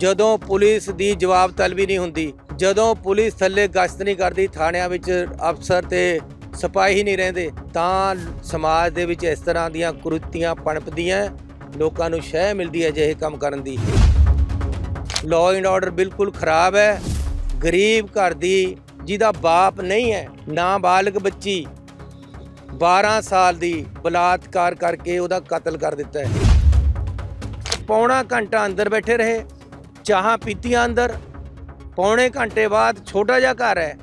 ਜਦੋਂ ਪੁਲਿਸ ਦੀ ਜਵਾਬ ਤਲਬੀ ਨਹੀਂ ਹੁੰਦੀ, ਜਦੋਂ ਪੁਲਿਸ ਥੱਲੇ ਗਸ਼ਤ ਨਹੀਂ ਕਰਦੀ, ਥਾਣਿਆਂ ਵਿੱਚ ਅਫਸਰ ਤੇ ਸਿਪਾਹੀ ਨਹੀਂ ਰਹਿੰਦੇ, ਤਾਂ ਸਮਾਜ ਦੇ ਵਿੱਚ ਇਸ ਤਰ੍ਹਾਂ ਦੀਆਂ ਕੁਰਤੀਆਂ ਪਣਪਦੀਆਂ, ਲੋਕਾਂ ਨੂੰ ਸ਼ਹਿ ਮਿਲਦੀ ਹੈ ਅਜਿਹੇ ਕੰਮ ਕਰਨ ਦੀ। ਲਾਅ ਐਂਡ ਆਰਡਰ ਬਿਲਕੁਲ ਖਰਾਬ ਹੈ। ਗਰੀਬ ਘਰ ਦੀ, ਜਿਹਦਾ ਬਾਪ ਨਹੀਂ ਹੈ, ਨਾ ਬਾਲਗ ਬੱਚੀ 12 ਸਾਲ ਦੀ ਬਲਾਤਕਾਰ ਕਰਕੇ ਉਹਦਾ ਕਤਲ ਕਰ ਦਿੱਤਾ ਹੈ। ਪੌਣਾ ਘੰਟਾ ਅੰਦਰ ਬੈਠੇ ਰਹੇ। ਚਾਹਾਂ ਪੀਤੀਆਂ ਅੰਦਰ, ਪੌਣੇ ਘੰਟੇ ਬਾਅਦ ਛੋਟਾ ਜਿਹਾ ਘਰ ਹੈ।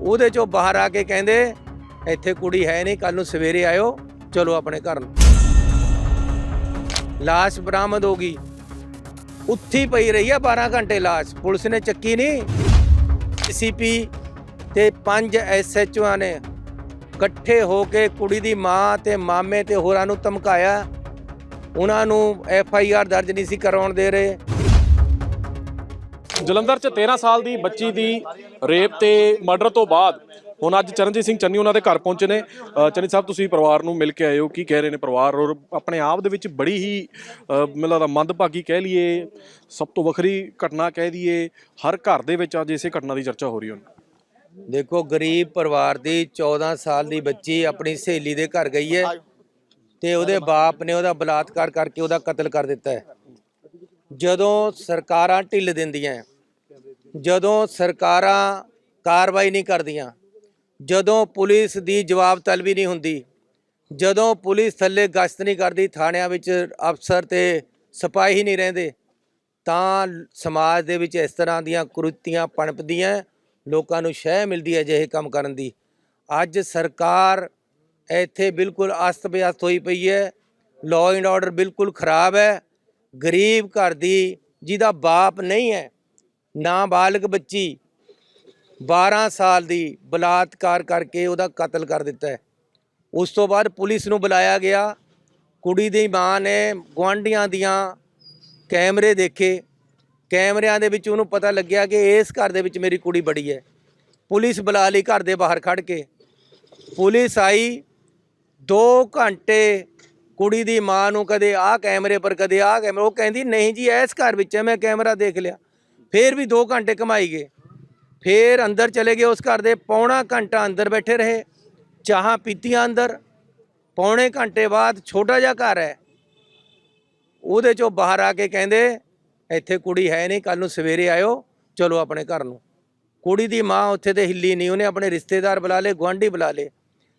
ਉਹਦੇ ਚੋਂ ਬਾਹਰ ਆ ਕੇ ਕਹਿੰਦੇ, ਇੱਥੇ ਕੁੜੀ ਹੈ ਨਹੀਂ ਕੱਲ ਨੂੰ ਸਵੇਰੇ ਆਇਓ, ਚਲੋ ਆਪਣੇ ਘਰ ਨੂੰ। ਲਾਸ਼ ਬਰਾਮਦ ਹੋ ਗਈ। ਉੱਥੀ ਪਈ ਰਹੀ ਆ 12 ਘੰਟੇ ਲਾਸ਼। ਪੁਲਿਸ ਨੇ ਚੱਕੀ ਨਹੀਂ। ਸੀਪੀ ਤੇ ਪੰਜ ਐਸਐਚਓਆਂ ਨੇ ਇਕੱਠੇ ਹੋ ਕੇ ਕੁੜੀ ਦੀ ਮਾਂ ਤੇ ਮਾਮੇ ਤੇ ਹੋਰਾਂ ਨੂੰ ਧਮਕਾਇਆ। ਉਹਨਾਂ ਨੂੰ ਐਫ ਆਈ ਆਰ ਦਰਜ ਨਹੀਂ ਸੀ ਕਰਵਾਉਣ ਦੇ ਰਹੇ। ਜਲੰਧਰ 'ਚ 13 ਸਾਲ ਦੀ ਬੱਚੀ ਦੀ ਰੇਪ ਤੇ ਮਰਡਰ ਤੋਂ ਬਾਅਦ ਹੁਣ ਅੱਜ ਚਰਨਜੀਤ ਸਿੰਘ ਚੰਨੀ ਉਹਨਾਂ ਦੇ ਘਰ ਪਹੁੰਚੇ ਨੇ। ਚੰਨੀ ਸਾਹਿਬ ਤੁਸੀਂ ਪਰਿਵਾਰ ਨੂੰ ਮਿਲ ਕੇ ਆਏ ਹੋ ਕੀ ਕਹਿ ਰਹੇ ਨੇ ਪਰਿਵਾਰ? ਔਰ ਆਪਣੇ ਆਪ ਦੇ ਵਿੱਚ ਬੜੀ ਹੀ ਅ, ਮੈਨੂੰ ਲੱਗਦਾ ਮੰਦਭਾਗੀ ਕਹਿ ਲਈਏ ਸਭ ਤੋਂ ਵੱਖਰੀ ਘਟਨਾ ਕਹਿ ਦਈਏ ਹਰ ਘਰ ਦੇ ਵਿੱਚ ਅੱਜ ਇਸੇ ਘਟਨਾ ਦੀ ਚਰਚਾ ਹੋ ਰਹੀ ਹੁਣ। ਦੇਖੋ ਗਰੀਬ ਪਰਿਵਾਰ ਦੀ 14 ਸਾਲ ਦੀ ਬੱਚੀ ਆਪਣੀ ਸਹੇਲੀ ਦੇ ਘਰ ਗਈ ਹੈ ਤੇ ਉਹਦੇ ਬਾਪ ਨੇ ਉਹਦਾ ਬਲਾਤਕਾਰ ਕਰਕੇ ਉਹਦਾ ਕਤਲ ਕਰ ਦਿੱਤਾ ਹੈ। ਜਦੋਂ ਸਰਕਾਰਾਂ ਢਿੱਲ ਦਿੰਦੀਆਂ ਜਦੋਂ ਸਰਕਾਰਾਂ ਕਾਰਵਾਈ ਨਹੀਂ ਕਰਦੀਆਂ, ਜਦੋਂ ਪੁਲਿਸ ਦੀ ਜਵਾਬ ਤਲਬੀ ਨਹੀਂ ਹੁੰਦੀ, ਜਦੋਂ ਪੁਲਿਸ ਥੱਲੇ ਗਸ਼ਤ ਨਹੀਂ ਕਰਦੀ, ਥਾਣਿਆਂ ਵਿੱਚ ਅਫਸਰ ਤੇ ਸਿਪਾਹੀ ਨਹੀਂ ਰਹਿੰਦੇ, ਤਾਂ ਸਮਾਜ ਦੇ ਵਿੱਚ ਇਸ ਤਰ੍ਹਾਂ ਦੀਆਂ ਕੁਰਤੀਆਂ ਪਣਪਦੀਆਂ, ਲੋਕਾਂ ਨੂੰ ਸ਼ਹਿ ਮਿਲਦੀ ਹੈ ਅਜਿਹੇ ਕੰਮ ਕਰਨ ਦੀ। ਅੱਜ ਸਰਕਾਰ ਇੱਥੇ ਬਿਲਕੁਲ ਅਸਤ ਵਿਅਸਤ ਹੋਈ ਪਈ ਹੈ ਲਾਅ ਐਂਡ ਆਰਡਰ ਬਿਲਕੁਲ ਖਰਾਬ ਹੈ, ਗਰੀਬ ਘਰ ਦੀ ਜਿਹਦਾ ਬਾਪ ਨਹੀਂ ਹੈ ਨਾਬਾਲਗ ਬੱਚੀ 12 ਸਾਲ ਦੀ ਬਲਾਤਕਾਰ ਕਰਕੇ ਉਹਦਾ ਕਤਲ ਕਰ ਦਿੱਤਾ ਉਸ ਤੋਂ ਬਾਅਦ ਪੁਲਿਸ ਨੂੰ ਬੁਲਾਇਆ ਗਿਆ। ਕੁੜੀ ਦੀ ਮਾਂ ਨੇ ਗੁਆਂਢੀਆਂ ਦੀਆਂ ਕੈਮਰੇ ਦੇਖੇ। ਕੈਮਰਿਆਂ ਦੇ ਵਿੱਚ ਉਹਨੂੰ ਪਤਾ ਲੱਗਿਆ ਕਿ ਇਸ ਘਰ ਦੇ ਵਿੱਚ ਮੇਰੀ ਕੁੜੀ ਬੜੀ ਹੈ। ਪੁਲਿਸ ਬੁਲਾ ਲਈ ਘਰ ਦੇ ਬਾਹਰ ਖੜ ਕੇ। ਪੁਲਿਸ ਆਈ। 2 ਘੰਟੇ ਕੁੜੀ ਦੀ ਮਾਂ ਨੂੰ ਕਦੇ ਆਹ ਕੈਮਰੇ ਪਰ, ਕਦੇ ਆਹ ਕੈਮਰਾ। ਉਹ ਕਹਿੰਦੀ, ਨਹੀਂ ਜੀ, ਇਸ ਘਰ ਵਿੱਚ ਮੈਂ ਕੈਮਰਾ ਦੇਖ ਲਿਆ। ਫੇਰ ਵੀ 2 ਘੰਟੇ ਕਮਾਈ ਗਏ। ਫੇਰ ਅੰਦਰ ਚਲੇ ਗਏ ਉਸ ਘਰ ਦੇ, ਪੌਣਾ ਘੰਟਾ ਅੰਦਰ ਬੈਠੇ ਰਹੇ। ਚਾਹਾਂ ਪੀਤੀਆਂ ਅੰਦਰ। ਪੌਣੇ ਘੰਟੇ ਬਾਅਦ ਛੋਟਾ ਜਿਹਾ ਘਰ ਹੈ। ਉਹਦੇ ਚੋਂ ਬਾਹਰ ਆ ਕੇ ਕਹਿੰਦੇ, ਇੱਥੇ ਕੁੜੀ ਹੈ ਨਹੀਂ ਕੱਲ ਨੂੰ ਸਵੇਰੇ ਆਇਓ, ਚਲੋ ਆਪਣੇ ਘਰ ਨੂੰ। ਕੁੜੀ ਦੀ ਮਾਂ ਉੱਥੇ ਤੇ ਹਿੱਲੀ ਨਹੀਂ, ਉਹਨੇ ਆਪਣੇ ਰਿਸ਼ਤੇਦਾਰ ਬੁਲਾ ਲਏ, ਗੁਆਂਢੀ ਬੁਲਾ ਲਏ।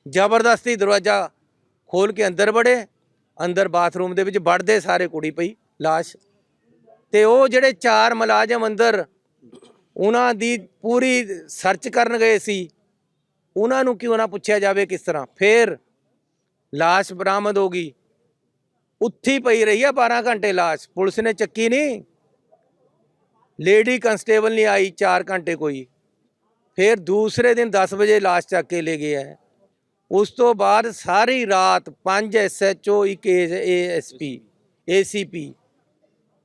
ਜ਼ਬਰਦਸਤੀ ਦਰਵਾਜ਼ਾ ਖੋਲ ਕੇ ਅੰਦਰ ਵੜੇ। ਅੰਦਰ ਬਾਥਰੂਮ ਦੇ ਵਿੱਚ ਵੜਦੇ ਸਾਰੇ ਕੁੜੀ ਪਈ, ਲਾਸ਼। ਤੇ ਉਹ ਜਿਹੜੇ ਚਾਰ ਮੁਲਾਜ਼ਮ ਅੰਦਰ ਉਹਨਾਂ ਦੀ ਪੂਰੀ ਸਰਚ ਕਰਨ ਗਏ ਸੀ, ਉਹਨਾਂ ਨੂੰ ਕਿਉਂ ਨਾ ਪੁੱਛਿਆ ਜਾਵੇ ਕਿਸ ਤਰ੍ਹਾਂ? ਫੇਰ ਲਾਸ਼ ਬਰਾਮਦ ਹੋ ਗਈ। ਉੱਥੀ ਪਈ ਰਹੀ ਆ 12 ਘੰਟੇ ਲਾਸ਼। ਪੁਲਿਸ ਨੇ ਚੱਕੀ ਨਹੀਂ। ਲੇਡੀ ਕਨਸਟੇਬਲ ਨਹੀਂ ਆਈ 4 ਘੰਟੇ ਕੋਈ। ਫਿਰ ਦੂਸਰੇ ਦਿਨ 10 ਵਜੇ ਲਾਸ਼ ਚੱਕ ਕੇ ਲੈ ਗਏ ਹੈ ਉਸ ਤੋਂ ਬਾਅਦ ਸਾਰੀ ਰਾਤ 5 ਐਸਐਚਓ ਇੱਕ ਏਐਸਪੀ ਏਸੀਪੀ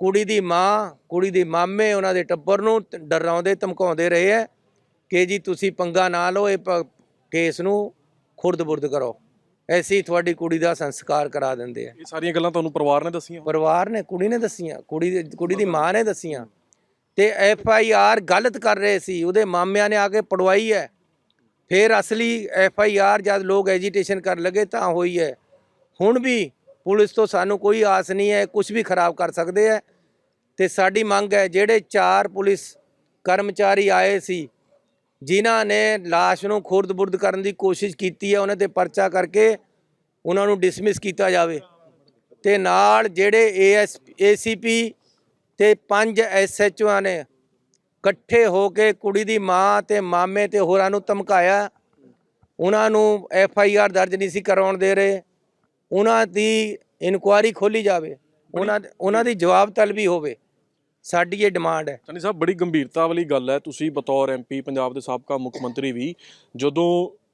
ਕੁੜੀ ਦੀ ਮਾਂ ਕੁੜੀ ਦੇ ਮਾਮੇ ਉਹਨਾਂ ਦੇ ਟੱਬਰ ਨੂੰ ਡਰਾਉਂਦੇ ਧਮਕਾਉਂਦੇ ਰਹੇ ਹੈ ਕਿ ਜੀ ਤੁਸੀਂ ਪੰਗਾ ਨਾ ਲਓ ਇਹ ਕੇਸ ਨੂੰ ਖੁਰਦ-ਬੁਰਦ ਕਰੋ। ਐਸੀ ਤੁਹਾਡੀ ਕੁੜੀ ਦਾ ਸੰਸਕਾਰ ਕਰਾ ਦਿੰਦੇ ਆ ਇਹ ਸਾਰੀਆਂ ਗੱਲਾਂ ਤੁਹਾਨੂੰ ਪਰਿਵਾਰ ਨੇ ਦੱਸੀਆਂ? ਪਰਿਵਾਰ ਨੇ ਕੁੜੀ ਨੇ ਦੱਸੀਆਂ ਕੁੜੀ ਦੀ ਕੁੜੀ ਦੀ ਮਾਂ ਨੇ ਦੱਸੀਆਂ। ਤੇ ਐਫ ਆਈ ਆਰ ਗਲਤ ਕਰ ਰਹੇ ਸੀ ਉਹਦੇ ਮਾਮਿਆਂ ਨੇ ਆ ਕੇ ਪੜਵਾਈ ਹੈ ਫਿਰ ਅਸਲੀ ਐਫ ਆਈ ਆਰ ਜਦ ਲੋਕ ਐਜੀਟੇਸ਼ਨ ਕਰਨ ਲੱਗੇ ਤਾਂ ਹੋਈ ਹੈ ਹੁਣ ਵੀ ਪੁਲਿਸ ਤੋਂ ਸਾਨੂੰ ਕੋਈ ਆਸ ਨਹੀਂ ਹੈ ਕੁਝ ਵੀ ਖਰਾਬ ਕਰ ਸਕਦੇ ਹੈ। ਤੇ ਸਾਡੀ ਮੰਗ ਹੈ, ਜਿਹੜੇ ਚਾਰ ਪੁਲਿਸ ਕਰਮਚਾਰੀ ਆਏ ਸੀ, ਜਿਨ੍ਹਾਂ ਨੇ ਲਾਸ਼ ਨੂੰ ਖੁਰਦ-ਬੁਰਦ ਕਰਨ ਦੀ ਕੋਸ਼ਿਸ਼ ਕੀਤੀ ਹੈ, ਉਹਨਾਂ ਤੇ ਪਰਚਾ ਕਰਕੇ ਉਹਨਾਂ ਨੂੰ ਡਿਸਮਿਸ ਕੀਤਾ ਜਾਵੇ। ਤੇ ਨਾਲ ਜਿਹੜੇ ਏਐਸ ਏਸੀਪੀ ਤੇ ਪੰਜ ਐਸਐਚਓਆਂ ਨੇ ਇਕੱਠੇ ਹੋ ਕੇ ਕੁੜੀ ਦੀ ਮਾਂ ਤੇ ਮਾਮੇ ਤੇ ਹੋਰਾਂ ਨੂੰ ਧਮਕਾਇਆ। ਉਹਨਾਂ ਨੂੰ ਐਫ ਆਈ ਆਰ ਦਰਜ ਨਹੀਂ ਸੀ ਕਰਵਾਉਣ ਦੇ ਰਹੇ। ਉਹਨਾਂ ਦੀ ਇਨਕੁਆਇਰੀ ਖੋਲੀ ਜਾਵੇ ਉਹਨਾਂ ਉਹਨਾਂ ਦੀ ਜਵਾਬ ਤਲਬੀ ਹੋਵੇ ਸਾਡੀ ਇਹ ਡਿਮਾਂਡ ਹੈ। ਚੰਨੀ ਸਾਹਿਬ ਬੜੀ ਗੰਭੀਰਤਾ ਵਾਲੀ ਗੱਲ ਹੈ ਤੁਸੀਂ ਬਤੌਰ ਐਮਪੀ ਪੰਜਾਬ ਦੇ ਸਾਬਕਾ ਮੁੱਖ ਮੰਤਰੀ ਵੀ ਜਦੋਂ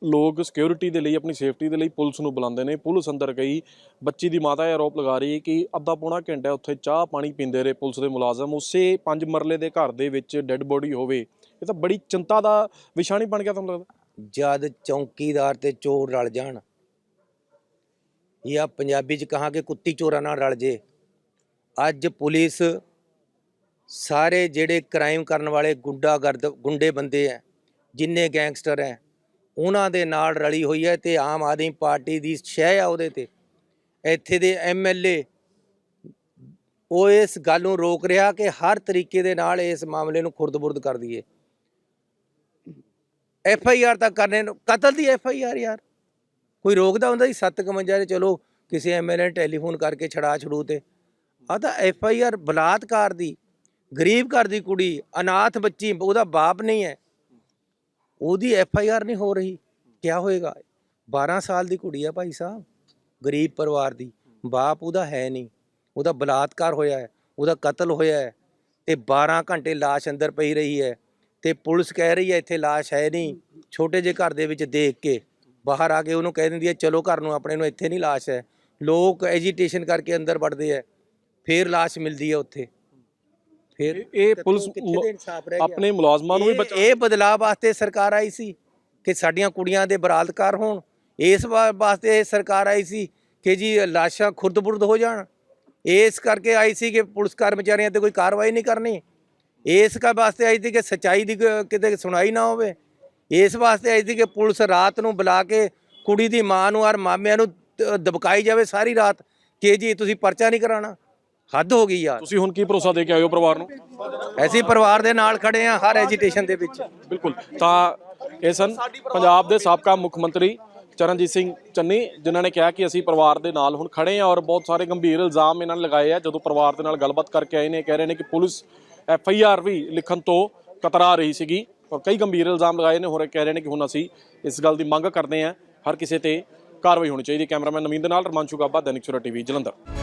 ਲੋਕ ਸਿਕਿਉਰਿਟੀ ਦੇ ਲਈ ਆਪਣੀ ਸੇਫਟੀ ਦੇ ਲਈ ਪੁਲਿਸ ਨੂੰ ਬੁਲਾਉਂਦੇ ਨੇ ਪੁਲਿਸ ਅੰਦਰ ਗਈ ਬੱਚੀ ਦੀ ਮਾਤਾ ਇਹ ਆਰੋਪ ਲਗਾ ਰਹੀ ਹੈ ਕਿ ਅੱਧਾ ਪੌਣਾ ਘੰਟਾ ਉੱਥੇ ਚਾਹ ਪਾਣੀ ਪੀਂਦੇ ਰਹੇ ਪੁਲਿਸ ਦੇ ਮੁਲਾਜ਼ਮ ਉਸੇ ਪੰਜ ਮਰਲੇ ਦੇ ਘਰ ਦੇ ਵਿੱਚ ਡੈੱਡ ਬੋਡੀ ਹੋਵੇ ਇਹ ਤਾਂ ਬੜੀ ਚਿੰਤਾ ਦਾ ਵਿਸ਼ਾ ਨਹੀਂ ਬਣ ਗਿਆ ਤੁਹਾਨੂੰ ਲੱਗਦਾ? ਜਦ ਚੌਂਕੀਦਾਰ ਤੇ ਚੋਰ ਰਲ ਜਾਣ ਜਾਂ ਪੰਜਾਬੀ ਚ ਕਹਾਂ ਕਿ ਕੁੱਤੀ ਚੋਰਾਂ ਨਾਲ ਰਲ ਜੇ। ਅੱਜ ਪੁਲਿਸ ਸਾਰੇ ਜਿਹੜੇ ਕ੍ਰਾਈਮ ਕਰਨ ਵਾਲੇ ਗੁੰਡਾਗਰਦ, ਗੁੰਡੇ ਬੰਦੇ ਆ ਜਿੰਨੇ ਗੈਂਗਸਟਰ ਹੈ ਉਹਨਾਂ ਦੇ ਨਾਲ ਰਲੀ ਹੋਈ ਹੈ ਤੇ ਆਮ ਆਦਮੀ ਪਾਰਟੀ ਦੀ ਸ਼ਹਿ ਆ ਉਹਦੇ ਤੇ। ਇੱਥੇ ਦੇ ਐਮਐਲਏ ਉਹ ਇਸ ਗੱਲ ਨੂੰ ਰੋਕ ਰਿਹਾ ਕਿ ਹਰ ਤਰੀਕੇ ਦੇ ਨਾਲ ਇਸ ਮਾਮਲੇ ਨੂੰ ਖੁਰਦ-ਬੁਰਦ ਕਰ ਦਈਏ। ਐਫ ਆਈ ਆਰ ਤਾਂ ਕਰਨੇ ਨੂੰ ਕਤਲ ਦੀ ਐਫ ਆਈ ਆਰ ਯਾਰ। ਕੋਈ ਰੋਕਦਾ ਹੁੰਦਾ ਸੀ 751 ਦੇ ਚਲੋ ਕਿਸੇ ਐਮਐਲਏ ਨੇ ਟੈਲੀਫੋਨ ਕਰਕੇ ਛੜਾ ਛੜੂ ਤੇ। ਆ ਤਾਂ ਐਫ ਆਈ ਆਰ ਬਲਾਤਕਾਰ ਦੀ, ਗਰੀਬ ਘਰ ਦੀ ਕੁੜੀ, ਅਨਾਥ ਬੱਚੀ, ਉਹਦਾ ਬਾਪ ਨਹੀਂ ਹੈ। ਉਹਦੀ ਐਫ ਆਈ ਆਰ ਨਹੀਂ ਹੋ ਰਹੀ। ਕੀ ਹੋਏਗਾ? 12 ਸਾਲ ਦੀ ਕੁੜੀ ਹੈ ਭਾਈ ਸਾਹਿਬ, ਗਰੀਬ ਪਰਿਵਾਰ ਦੀ। ਬਾਪ ਉਹਦਾ ਹੈ ਨਹੀਂ। ਉਹਦਾ ਬਲਾਤਕਾਰ ਹੋਇਆ ਹੈ, ਉਹਦਾ ਕਤਲ ਹੋਇਆ ਹੈ ਤੇ 12 ਘੰਟੇ ਲਾਸ਼ ਅੰਦਰ ਪਈ ਰਹੀ ਹੈ ਤੇ ਪੁਲਿਸ ਕਹਿ ਰਹੀ ਹੈ ਇੱਥੇ ਲਾਸ਼ ਹੈ ਨਹੀਂ, ਛੋਟੇ ਜਿਹੇ ਘਰ ਦੇ ਵਿੱਚ ਦੇਖ ਕੇ। ਬਾਹਰ ਆ ਕੇ ਉਹਨੂੰ ਕਹਿ ਦਿੰਦੀ ਹੈ ਚਲੋ ਘਰ ਨੂੰ ਆਪਣੇ ਨੂੰ ਇੱਥੇ ਨਹੀਂ ਲਾਸ਼ ਹੈ। ਲੋਕ ਐਜੀਟੇਸ਼ਨ ਕਰਕੇ ਅੰਦਰ ਵੜਦੇ ਹੈ। ਫੇਰ ਲਾਸ਼ ਮਿਲਦੀ ਹੈ ਉੱਥੇ। ਫੇਰ ਇਹ- ਪੁਲਿਸ? ਆਪਣੇ ਮੁਲਾਜ਼ਮਾਂ ਨੂੰ ਵੀ ਇਹ- ਬਚਾ ਇਹ ਬਦਲਾਅ ਵਾਸਤੇ ਸਰਕਾਰ ਆਈ ਸੀ ਕਿ ਸਾਡੀਆਂ ਕੁੜੀਆਂ ਦੇ ਬਰਾਤਕਾਰ ਹੋਣ। ਇਸ ਵਾਸਤੇ ਸਰਕਾਰ ਆਈ ਸੀ ਕਿ ਜੀ ਲਾਸ਼ਾਂ ਖੁਰਦ-ਬੁਰਦ ਹੋ ਜਾਣ। ਇਸ ਕਰਕੇ ਆਈ ਸੀ ਕਿ ਪੁਲਿਸ ਕਰਮਚਾਰੀਆਂ ਤੇ ਕੋਈ ਕਾਰਵਾਈ ਨਹੀਂ ਕਰਨੀ। ਇਸ ਕਾ ਵਾਸਤੇ ਆਈ ਸੀ ਕਿ ਸਚਾਈ ਦੀ ਕਿਤੇ ਸੁਣਾਈ ਨਾ ਹੋਵੇ। ਇਸ ਵਾਸਤੇ ਆਈ ਸੀ ਕਿ ਪੁਲਿਸ ਰਾਤ ਨੂੰ ਬੁਲਾ ਕੇ ਕੁੜੀ ਦੀ ਮਾਂ ਨੂੰ ਔਰ ਮਾਮਿਆਂ ਨੂੰ ਦਬਕਾਈ ਜਾਵੇ ਸਾਰੀ ਰਾਤ ਕਿ ਜੀ ਤੁਸੀਂ ਪਰਚਾ ਨਹੀਂ ਕਰਾਣਾ ਹੱਦ ਹੋ ਗਈ ਯਾਰ। ਤੁਸੀਂ ਹੁਣ ਕੀ ਭਰੋਸਾ ਦੇ ਕੇ ਆਏ ਹੋ ਪਰਿਵਾਰ ਨੂੰ? ਅਸੀਂ ਪਰਿਵਾਰ ਦੇ ਨਾਲ ਖੜੇ ਆ ਹਰ ਐਜੀਟੇਸ਼ਨ ਦੇ ਵਿੱਚ। ਬਿਲਕੁਲ। ਤਾਂ ਇਹ ਸਨ ਪੰਜਾਬ ਦੇ ਸਾਬਕਾ ਮੁੱਖ ਮੰਤਰੀ ਚਰਨਜੀਤ ਸਿੰਘ ਚੰਨੀ ਜਿਨ੍ਹਾਂ ਨੇ ਕਿਹਾ ਕਿ ਅਸੀਂ ਪਰਿਵਾਰ ਦੇ ਨਾਲ ਹੁਣ ਖੜੇ ਹਾਂ ਔਰ ਬਹੁਤ ਸਾਰੇ ਗੰਭੀਰ ਇਲਜ਼ਾਮ ਇਹਨਾਂ ਨੇ ਲਗਾਏ ਆ ਜਦੋਂ ਪਰਿਵਾਰ ਦੇ ਨਾਲ ਗੱਲਬਾਤ ਕਰਕੇ ਆਏ ਨੇ ਕਹਿ ਰਹੇ ਨੇ ਕਿ ਪੁਲਿਸ ਐਫ ਆਈ ਆਰ ਵੀ ਲਿਖਣ ਤੋਂ ਕਤਰਾ ਰਹੀ ਸੀਗੀ। ਔਰ ਕਈ ਗੰਭੀਰ ਇਲਜ਼ਾਮ ਲਗਾਏ ਨੇ, ਹੋਰ ਕਹਿ ਰਹੇ ਨੇ ਕਿ ਹੁਣ ਅਸੀਂ ਇਸ ਗੱਲ ਦੀ ਮੰਗ ਕਰਦੇ ਹਾਂ, ਹਰ ਕਿਸੇ ਤੇ ਕਾਰਵਾਈ ਹੋਣੀ ਚਾਹੀਦੀ ਕੈਮਰਾਮੈਨ ਨਵੀਨ ਦੇ ਨਾਲ ਰਮਾਂਸ਼ੂ ਗਾਬਾ, ਦੈਨਿਕ ਸੁਰਾ ਟੀਵੀ, ਜਲੰਧਰ।